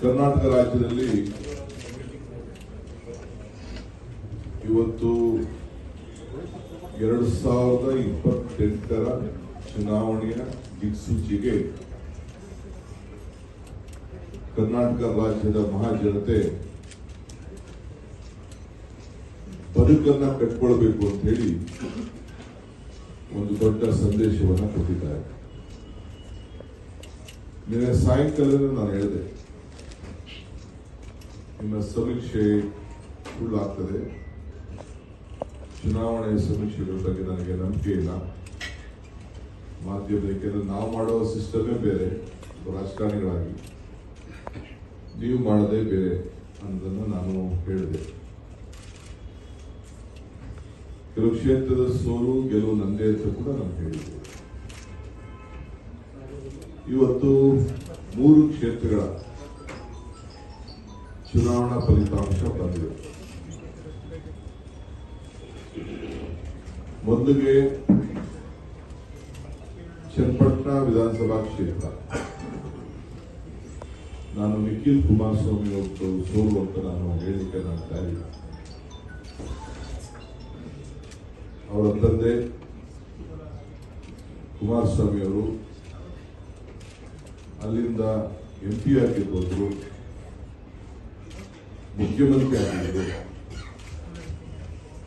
ಕರ್ನಾಟಕ ರಾಜ್ಯದಲ್ಲಿ ಇವತ್ತು ಎರಡು ಸಾವಿರದ ಇಪ್ಪತ್ತೆಂಟರ ಚುನಾವಣೆಯ ದಿಕ್ಸೂಚಿಗೆ ಕರ್ನಾಟಕ ರಾಜ್ಯದ ಮಹಾಜನತೆ ಬದುಕನ್ನು ಕಟ್ಕೊಳ್ಬೇಕು ಅಂತ ಹೇಳಿ ಒಂದು ದೊಡ್ಡ ಸಂದೇಶವನ್ನು ಕೊಟ್ಟಿದ್ದಾರೆ. ನಿನ್ನೆ ಸಾಯಂಕಾಲ ನಾನು ಹೇಳಿದೆ. ನಿಮ್ಮ ಸಮೀಕ್ಷೆ ಸುಳ್ಳಾಗ್ತದೆ ಚುನಾವಣೆ ಸಮೀಕ್ಷೆಗಳ ಬಗ್ಗೆ ನನಗೆ ನಂಬಿಕೆ ಇಲ್ಲ. ಮಾಧ್ಯಮದ ಯಾಕೆಂದ್ರೆ ನಾವು ಮಾಡೋ ಸಿಸ್ಟಮೇ ಬೇರೆ ರಾಜಕಾರಣಿಗಳಾಗಿ. ನೀವು ಮಾಡೋದೇ ಬೇರೆ ಅನ್ನೋದನ್ನು ನಾನು ಹೇಳಿದೆ. ಕೆಲವು ಕ್ಷೇತ್ರದ ಸೋಲು, ಗೆಲುವು ನಂದೇ ಅಂತ ಕೂಡ ನಾನು ಹೇಳಿದ್ದೆ ಇವತ್ತು ಮೂರು ಕ್ಷೇತ್ರಗಳ ಚುನಾವಣಾ ಫಲಿತಾಂಶ ಬಂದಿದೆ. ಮೊದಲಿಗೆ ಚನ್ನಪಟ್ಟಣ ವಿಧಾನಸಭಾ ಕ್ಷೇತ್ರ. ನಾನು ನಿಖಿಲ್ ಕುಮಾರಸ್ವಾಮಿ ಅವರು ಸೋಲು ಅಂತ ನಾನು ಹೇಳಿಕೆ ನಾನು ಇಲ್ಲ ಅವರ ತಂದೆ ಕುಮಾರಸ್ವಾಮಿ ಅವರು ಅಲ್ಲಿಂದ ಎಂ ಪಿ ಆಗಿ ಹೋದ್ರು ಮುಖ್ಯಮಂತ್ರಿ ಆಗಿರ್ಬೋದು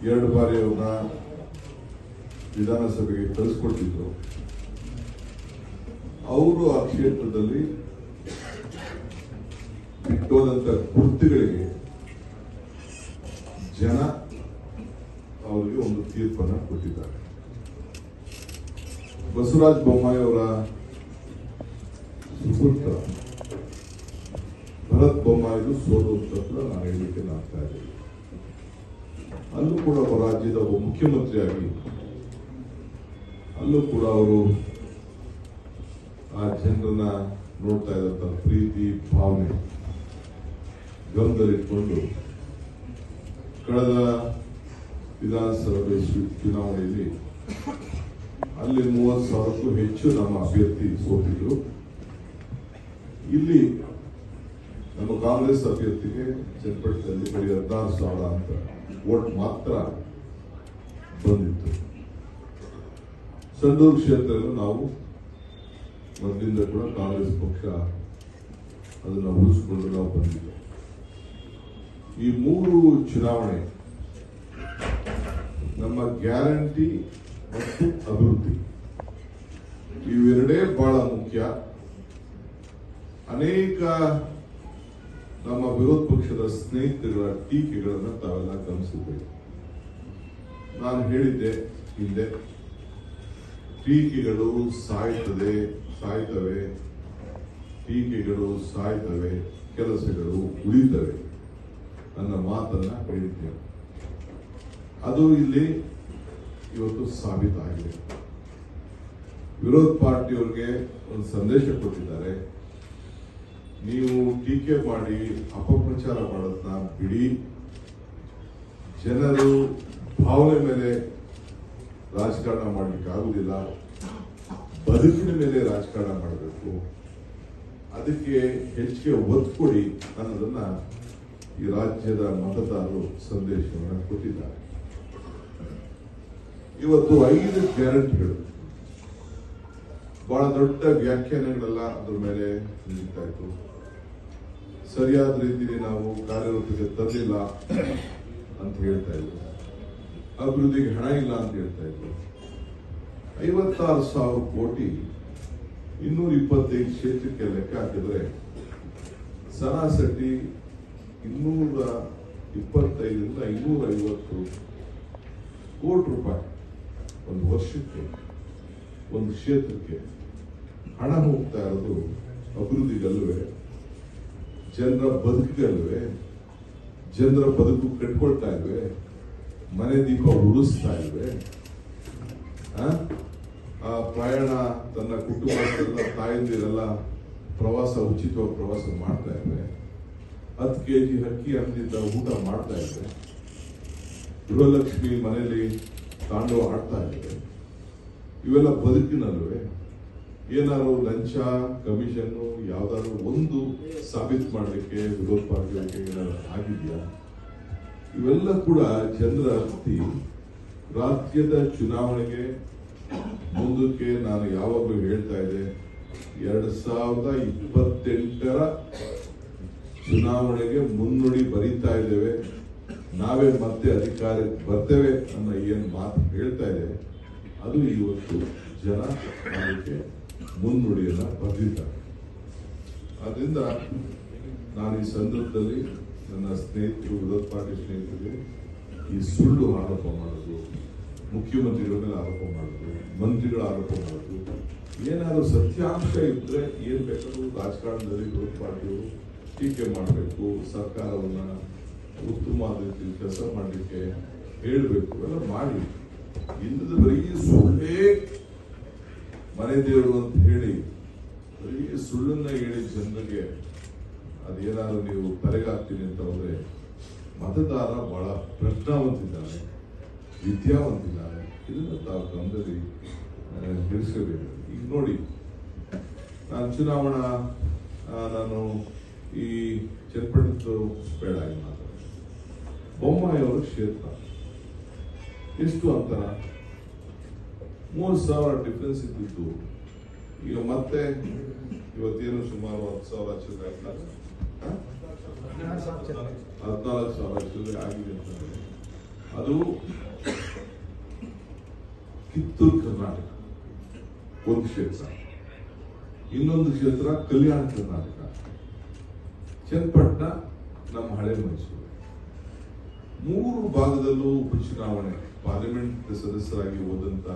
ಎರಡು ಬಾರಿ ಅವ್ರನ್ನ ವಿಧಾನಸಭೆಗೆ ಕಳಿಸ್ಕೊಟ್ಟಿದ್ರು. ಅವರು ಆ ಕ್ಷೇತ್ರದಲ್ಲಿ ಬಿಟ್ಟೋದಂತ ಗುರುತುಗಳಿಗೆ ಜನ ಅವರಿಗೆ ಒಂದು ತೀರ್ಪನ್ನು ಕೊಟ್ಟಿದ್ದಾರೆ. ಬಸವರಾಜ ಬೊಮ್ಮಾಯಿ ಅವರ ಸುಪುತ್ರ ಭರತ್ ಬೊಮ್ಮಾಯಿದು ಸೋಲು ಅಂತ ನಾನು ಹೇಳಲಿಕ್ಕೆ ಆಗ್ತಾ ಇದ್ದೀನಿ. ಅಲ್ಲೂ ಕೂಡ ಒಬ್ಬ ರಾಜ್ಯದ ಒಬ್ಬ ಮುಖ್ಯಮಂತ್ರಿಯಾಗಿ, ಅಲ್ಲೂ ಕೂಡ ಅವರು ಆ ಜನರನ್ನ ನೋಡ್ತಾ ಇದ್ದಂತ ಪ್ರೀತಿ, ಭಾವನೆ, ಗಮನದಲ್ಲಿಟ್ಕೊಂಡು ಕಳೆದ ವಿಧಾನಸಭೆ ಚುನಾವಣೆಯಲ್ಲಿ ಅಲ್ಲಿ ಮೂವತ್ತು ಸಾವಿರಕ್ಕೂ ಹೆಚ್ಚು ನಮ್ಮ ಅಭ್ಯರ್ಥಿ ಸೋತಿದ್ರು. ಇಲ್ಲಿ ನಮ್ಮ ಕಾಂಗ್ರೆಸ್ ಅಭ್ಯರ್ಥಿಗೆ ಚನ್ನಪಟ್ಟಣದಲ್ಲಿ ಬರೀ ಹದಿನಾರು ಸಾವಿರ ಅಂತ ಓಟ್ ಮಾತ್ರ ಬಂದಿತ್ತು. ಸಂಡೂರು ಕ್ಷೇತ್ರದಲ್ಲೂ ನಾವು ಮೊದಲಿಂದ ಕೂಡ ಕಾಂಗ್ರೆಸ್ ಪಕ್ಷ ಅದನ್ನು ಉಳಿಸಿಕೊಂಡು ನಾವು ಬಂದಿದ್ದೇವೆ. ಈ ಮೂರು ಚುನಾವಣೆ ನಮ್ಮ ಗ್ಯಾರಂಟಿ ಮತ್ತು ಅಭಿವೃದ್ಧಿ ಇವೆರಡೇ ಬಹಳ ಮುಖ್ಯ. ಅನೇಕ ನಮ್ಮ ವಿರೋಧ ಪಕ್ಷದ ಸ್ನೇಹಿತರ ಟೀಕೆಗಳನ್ನು ತಾವೆಲ್ಲ ಗಮನಿಸಿದ್ದೇವೆ ನಾನು ಹೇಳಿದ್ದೆ ಹಿಂದೆ, ಟೀಕೆಗಳು ಸಾಯ್ತದೆ, ಸಾಯ್ತವೆ, ಟೀಕೆಗಳು ಸಾಯ್ತವೆ, ಕೆಲಸಗಳು ಉಳಿತವೆ ನನ್ನ ಮಾತನ್ನ ಹೇಳಿದ್ದೆ. ಅದು ಇಲ್ಲಿ ಇವತ್ತು ಸಾಬೀತಾಗಿದೆ. ವಿರೋಧ ಪಾರ್ಟಿಯವ್ರಿಗೆ ಒಂದು ಸಂದೇಶ ಕೊಟ್ಟಿದ್ದಾರೆ. ನೀವು ಟೀಕೆ ಮಾಡಿ ಅಪಪ್ರಚಾರ ಮಾಡೋದನ್ನ ಬಿಡಿ. ಜನರು ಭಾವನೆ ಮೇಲೆ ರಾಜಕಾರಣ ಮಾಡಲಿಕ್ಕೆ ಆಗುದಿಲ್ಲ. ಬದುಕಿನ ಮೇಲೆ ರಾಜಕಾರಣ ಮಾಡಬೇಕು. ಅದಕ್ಕೆ ಹೆಚ್ಚಿಗೆ ಒತ್ತು ಕೊಡಿ ಅನ್ನೋದನ್ನ ಈ ರಾಜ್ಯದ ಮತದಾರರು ಸಂದೇಶವನ್ನು ಕೊಟ್ಟಿದ್ದಾರೆ. ಇವತ್ತು ಐದು ಗ್ಯಾರಂಟಿಗಳು. ಬಹಳ ದೊಡ್ಡ ವ್ಯಾಖ್ಯಾನಗಳೆಲ್ಲ ಅದ್ರ ಮೇಲೆ ನಡೀತಾ ಇತ್ತು. ಸರಿಯಾದ ರೀತಿಯಲ್ಲಿ ನಾವು ಕಾರ್ಯರೂಪಕ್ಕೆ ತರಲಿಲ್ಲ ಅಂತ ಹೇಳ್ತಾ ಇದ್ರು. ಅಭಿವೃದ್ಧಿಗೆ ಹಣ ಇಲ್ಲ ಅಂತ ಹೇಳ್ತಾ ಇದ್ರು. ಐವತ್ತಾರು ಸಾವಿರ ಕೋಟಿ ಇನ್ನೂರ ಇಪ್ಪತ್ತೈದು ಕ್ಷೇತ್ರಕ್ಕೆ ಲೆಕ್ಕ ಹಾಕಿದ್ರೆ ಸರಾಸರಿ ಇನ್ನೂರ ಇಪ್ಪತ್ತೈದರಿಂದ ಇನ್ನೂರ ಐವತ್ತು ಕೋಟಿ ರೂಪಾಯಿ ಒಂದು ವರ್ಷಕ್ಕೆ, ಒಂದು ಕ್ಷೇತ್ರಕ್ಕೆ ಹಣ ಹೋಗ್ತಾ ಇರೋದು ಅಭಿವೃದ್ಧಿಗಲ್ವೇ? ಜನರ ಬದುಕಿಗಲ್ವೇ ಜನರ ಬದುಕು ಕಟ್ಕೊಳ್ತಾ ಇಲ್ವೇ? ಮನೆ ದೀಪ ಉಳಿಸ್ತಾ ಇಲ್ವೇ? ಆ? ಪ್ರಯಾಣ ತನ್ನ ಕುಟುಂಬದ ತಾಯಂದಿರೆಲ್ಲ ಪ್ರವಾಸ, ಉಚಿತವಾಗಿ ಪ್ರವಾಸ ಮಾಡ್ತಾ ಇವೆ ಹತ್ತು ಕೆ ಜಿ ಅಕ್ಕಿ ಅಂದಿದ್ದ ಊಟ ಮಾಡ್ತಾ ಇದ್ವೆ ಗೃಹಲಕ್ಷ್ಮಿ ಮನೆಯಲ್ಲಿ ತಾಂಡವ ಆಡ್ತಾ ಇದೆ ಇವೆಲ್ಲ ಬದುಕಿನಲ್ವೇ? ಏನಾದ್ರು ಲಂಚ ಕಮಿಷನ್ ಯಾವ್ದಾದ್ರು ಒಂದು ಸಾಬೀತು ಮಾಡಲಿಕ್ಕೆ ವಿರೋಧ ಪಾರ್ಟಿಗಳಿಗೆ ಏನಾದ್ರು ಆಗಿದೆಯಾ? ಇವೆಲ್ಲ ಕೂಡ ಜನರ ರಾಜ್ಯದ ಚುನಾವಣೆಗೆ ಮುಂದಕ್ಕೆ ನಾನು ಯಾವಾಗಲೂ ಹೇಳ್ತಾ ಇದ್ದೆ, ಎರಡು ಸಾವಿರದ ಇಪ್ಪತ್ತೆಂಟರ ಚುನಾವಣೆಗೆ ಮುನ್ನುಡಿ ಬರೀತಾ ಇದ್ದೇವೆ. ನಾವೇ ಮತ್ತೆ ಅಧಿಕಾರಕ್ಕೆ ಬರ್ತೇವೆ ಅನ್ನೋ ಏನು ಮಾತು ಹೇಳ್ತಾ ಇದೆ ಅದು ಇವತ್ತು. ಜನ ಅದಕ್ಕೆ ಮುನ್ನುಡಿಯನ್ನು ಬರೆದಿದ್ದಾರೆ. ಆದ್ರಿಂದ ನಾನು ಈ ಸಂದರ್ಭದಲ್ಲಿ ನನ್ನ ಸ್ನೇಹಿತರು, ವಿರೋಧ ಪಾರ್ಟಿ ಸ್ನೇಹಿತರಿಗೆ ಈ ಸುಳ್ಳು ಆರೋಪ ಮಾಡೋದು ಮುಖ್ಯಮಂತ್ರಿಗಳ ಮೇಲೆ ಆರೋಪ ಮಾಡೋದು ಮಂತ್ರಿಗಳ ಆರೋಪ ಮಾಡೋದು ಏನಾದರೂ ಸತ್ಯಾಂಶ ಇದ್ರೆ ಏನ್ ಬೇಕಾದರೂ ರಾಜಕಾರಣದಲ್ಲಿ ವಿರೋಧ ಪಾರ್ಟಿಯವರು ಟೀಕೆ ಮಾಡಬೇಕು, ಸರ್ಕಾರವನ್ನ ಉತ್ತಮವಾದ ರೀತಿಯಲ್ಲಿ ಕೆಲಸ ಮಾಡಲಿಕ್ಕೆ ಹೇಳಬೇಕು, ಎಲ್ಲ ಮಾಡಿ. ಇಂದ್ರದ ಬರೀ ಸುಳ್ಳೇ ಮನೆ ದೇವರು ಅಂತ ಹೇಳಿ ಬರೀ ಸುಳ್ಳನ್ನ ಹೇಳಿ ಜನರಿಗೆ ಅದೇನಾದ್ರು ನೀವು ತಲೆಗಾಗ್ತೀನಿ ಅಂತ ಹೋದ್ರೆ ಮತದಾರ ಬಹಳ ಪ್ರಜ್ಞಾವಂತಿದ್ದಾನೆ ವಿದ್ಯಾವಂತಿದ್ದಾನೆ ಇದನ್ನ ತಾವು ಗಮನದಲ್ಲಿ ಆ, ಇರಿಸಬೇಕು ಈಗ ನೋಡಿ ನಾನು ಚುನಾವಣಾ ನಾನು ಈ ಚನ್ನಪಟ್ಟಣದ್ದು ಬೇಡ ಮಾತಾಡ. ಬೊಮ್ಮಾಯಿ ಅವರ ಕ್ಷೇತ್ರ. ಎಷ್ಟು ಅಂತರ? ಮೂರು ಸಾವಿರ ಡಿಫ್ರೆನ್ಸ್ ಇದ್ದಿತ್ತು ಈಗ ಮತ್ತೆ ಇವತ್ತೇನು ಸುಮಾರು ಹತ್ತು ಸಾವಿರ ಚಿಲ್ಲರೆ? ಹದಿನಾಲ್ಕು ಸಾವಿರ ಚಿಲ್ಲರೆ ಆಗಿದೆ ಅಂತಂದ್ರೆ ಅದು ಕಿತ್ತೂರು ಕರ್ನಾಟಕ, ಒಂದು ಕ್ಷೇತ್ರ. ಇನ್ನೊಂದು ಕ್ಷೇತ್ರ ಕಲ್ಯಾಣ ಕರ್ನಾಟಕ. ಚನ್ನಪಟ್ಟಣ, ನಮ್ಮ ಹಳೆ ಮೈಸೂರು. ಮೂರು ಭಾಗದಲ್ಲೂ ಉಪಚುನಾವಣೆ ಪಾರ್ಲಿಮೆಂಟ್ ಸದಸ್ಯರಾಗಿ ಹೋದಂತ